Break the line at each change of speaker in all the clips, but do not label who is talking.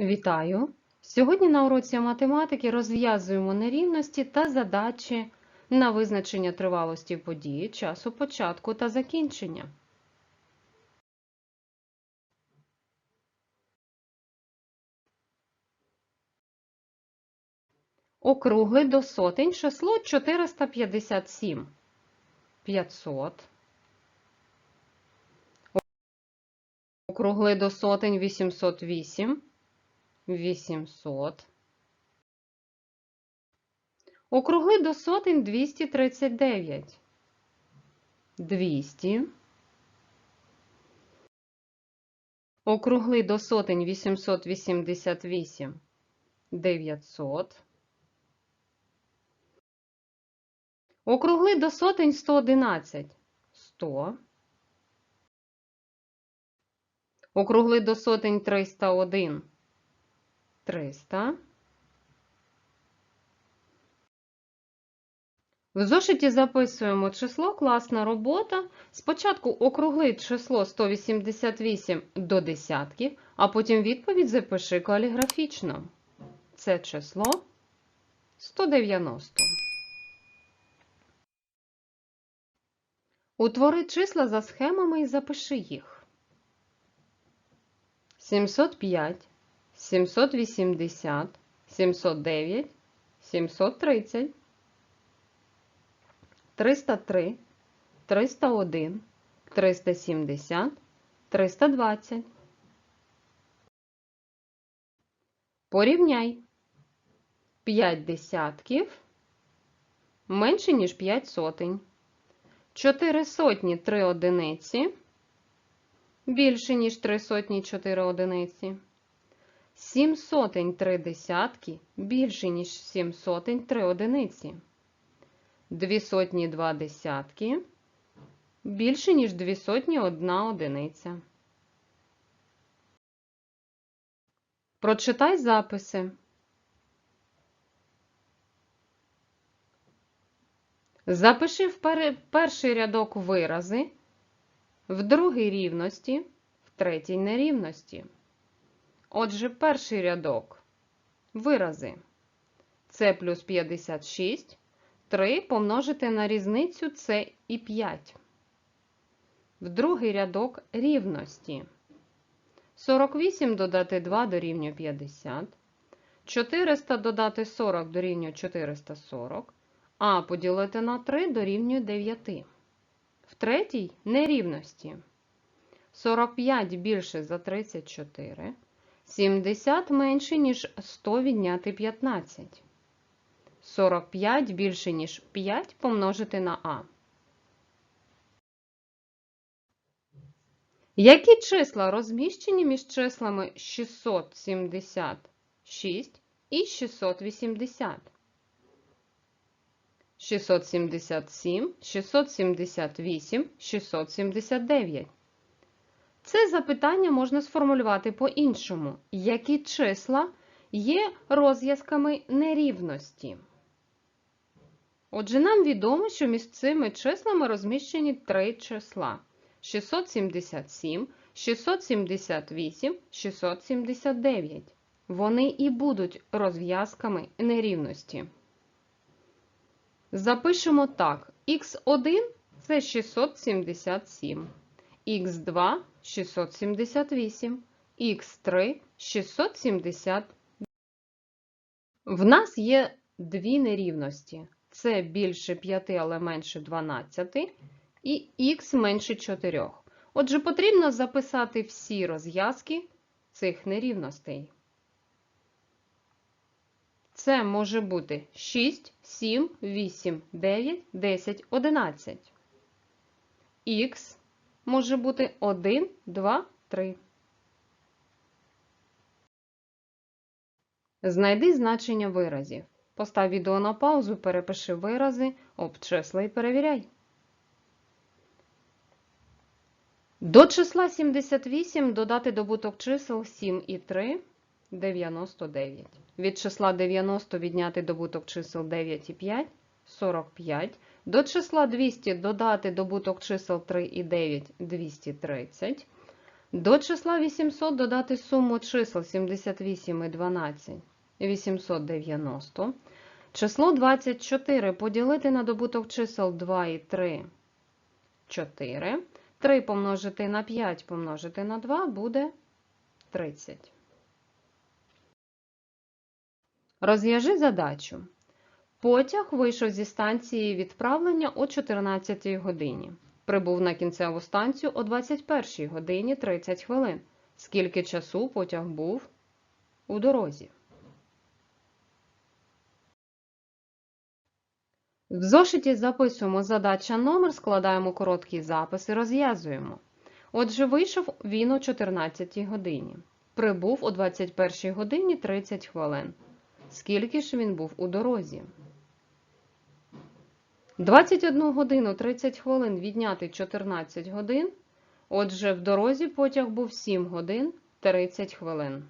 Вітаю! Сьогодні на уроці математики розв'язуємо нерівності та задачі на визначення тривалості події, часу початку та закінчення. Округли до сотень число 457. 500. Округли до сотень 808. 800. Округли до сотень 239. 200. Округли до сотень 888. 900. Округли до сотень 111. 100. Округли до сотень 301. 300. В зошиті записуємо число класна робота. Спочатку округли число 188 до десятків, а потім відповідь запиши каліграфічно. Це число 190. Утвори числа за схемами і запиши їх. 705, 780, 709, 730, 303, 301, 370, 320. Порівняй 5 десятків менше, ніж 5 сотень. 4 сотні 3 одиниці більше, ніж 3 сотні 4 одиниці. 7 сотень 3 десятки більше, ніж 7 сотень 3 одиниці. 2 сотні 2 десятки більше, ніж 2 сотні 1 одиниця. Прочитай записи. Запиши в перший рядок вирази, в другий рівності, в третій нерівності. Отже, перший рядок вирази. Це плюс 56, 3 помножити на різницю це і 5. В другий рядок рівності. 48 додати 2 дорівнює 50. 400 додати 40 дорівнює 440. А поділити на 3 дорівнює 9. В третій нерівності. 45 більше за 34. 70 менше, ніж 100 відняти 15. 45 більше, ніж 5 помножити на А. Які числа розміщені між числами 676 і 680? 677, 678, 679. Це запитання можна сформулювати по-іншому. Які числа є розв'язками нерівності? Отже, нам відомо, що між цими числами розміщені три числа: 677, 678, 679. Вони і будуть розв'язками нерівності. Запишемо так: х1 це 677, х2 678, х3 670. В нас є дві нерівності. Це більше 5, але менше 12, і х менше 4. Отже, потрібно записати всі розв'язки цих нерівностей. Це може бути 6, 7, 8, 9, 10, 11. Х може бути 1, 2, 3. Знайди значення виразів. Постав відео на паузу, перепиши вирази, обчисли і перевіряй. До числа 78 додати добуток чисел 7 і 3 – 99. Від числа 90 відняти добуток чисел 9 і 5 – 45. До числа 200 додати добуток чисел 3 і 9 – 230. До числа 800 додати суму чисел 78 і 12 890. Число 24 поділити на добуток чисел 2 і 3 4. 3 помножити на 5 помножити на 2 буде 30. Розв'яжи задачу. Потяг вийшов зі станції відправлення о 14 годині. Прибув на кінцеву станцію о 21 годині 30 хвилин. Скільки часу потяг був у дорозі? В зошиті записуємо задача номер, складаємо короткий запис і розв'язуємо. Отже, вийшов він о 14 годині. Прибув о 21 годині 30 хвилин. Скільки ж він був у дорозі? 21 годину 30 хвилин відняти 14 годин. Отже, в дорозі потяг був 7 годин 30 хвилин.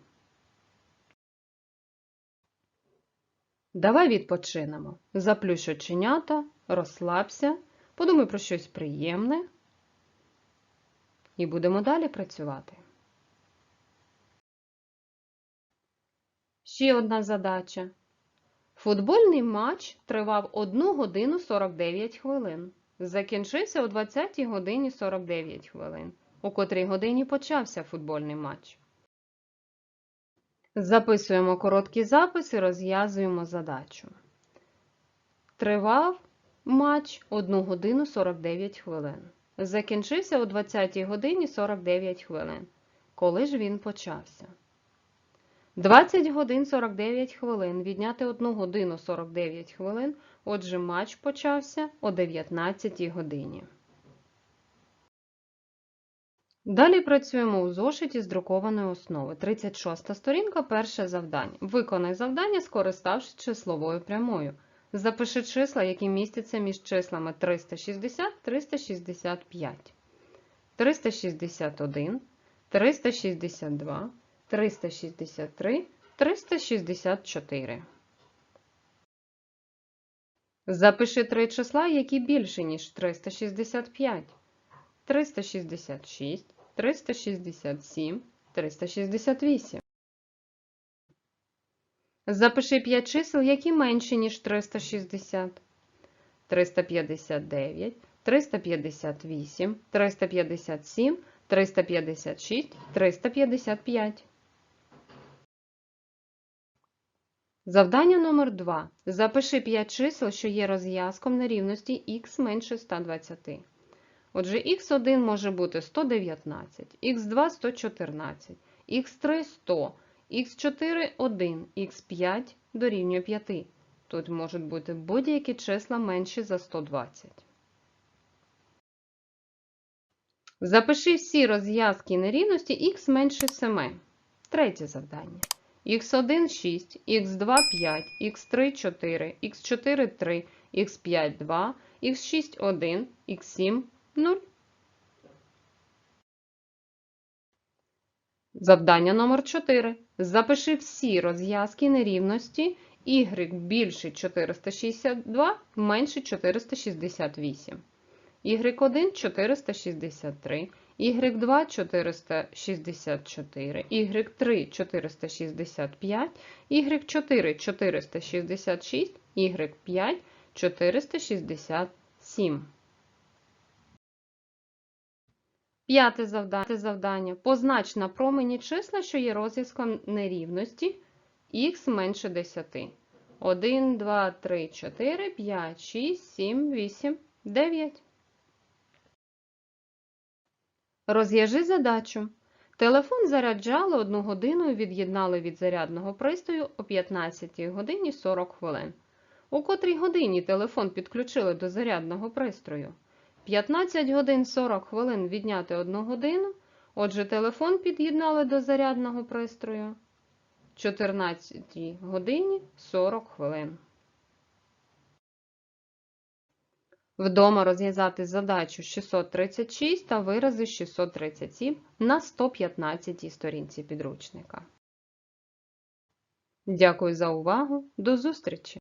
Давай відпочинемо. Заплющ оченята, розслабся, подумай про щось приємне. І будемо далі працювати. Ще одна задача. Футбольний матч тривав 1 годину 49 хвилин. Закінчився о 20 годині 49 хвилин. У котрій годині почався футбольний матч. Записуємо короткий запис і розв'язуємо задачу. Тривав матч 1 годину 49 хвилин. Закінчився о 20 годині 49 хвилин. Коли ж він почався? 20 годин 49 хвилин. Відняти 1 годину 49 хвилин. Отже, матч почався о 19 годині. Далі працюємо у зошиті з друкованої основи. 36 сторінка, перше завдання. Виконай завдання, скориставшись числовою прямою. Запиши числа, які містяться між числами 360 365. 361, 362, 363, 364. Запиши три числа, які більше, ніж 365. 366, 367, 368. Запиши 5 чисел, які менші, ніж 360. 359, 358, 357, 356, 355. Завдання номер 2. Запиши 5 чисел, що є розв'язком на рівності х менше 120. Отже, х1 може бути 119, х2 114, х3 100, х4 1, х5 дорівнює 5. Тут можуть бути будь-які числа менші за 120. Запиши всі розв'язки нерівності х менше 7. Третє завдання. Х1 6, х2 5, х3 4, х4 3, х5 2, х6 1, х7 0. Завдання номер 4. Запиши всі розв'язки нерівності y більше 462 менше 468. Y1 463, y2 464, y3 465, y4 466, y5 467. П'яте завдання. завдання. Познач на промені числа, що є розв'язком нерівності х менше 10. 1, 2, 3, 4, 5, 6, 7, 8, 9. Розв'яжи задачу. Телефон заряджали 1 годину і від'єднали від зарядного пристрою о 15 годині 40 хвилин. У котрій годині телефон підключили до зарядного пристрою? 15 годин 40 хвилин відняти 1 годину. Отже, телефон під'єднали до зарядного пристрою 14 годині 40 хвилин. Вдома розв'язати задачу 636 та вирази 637 на 115 сторінці підручника. Дякую за увагу. До зустрічі!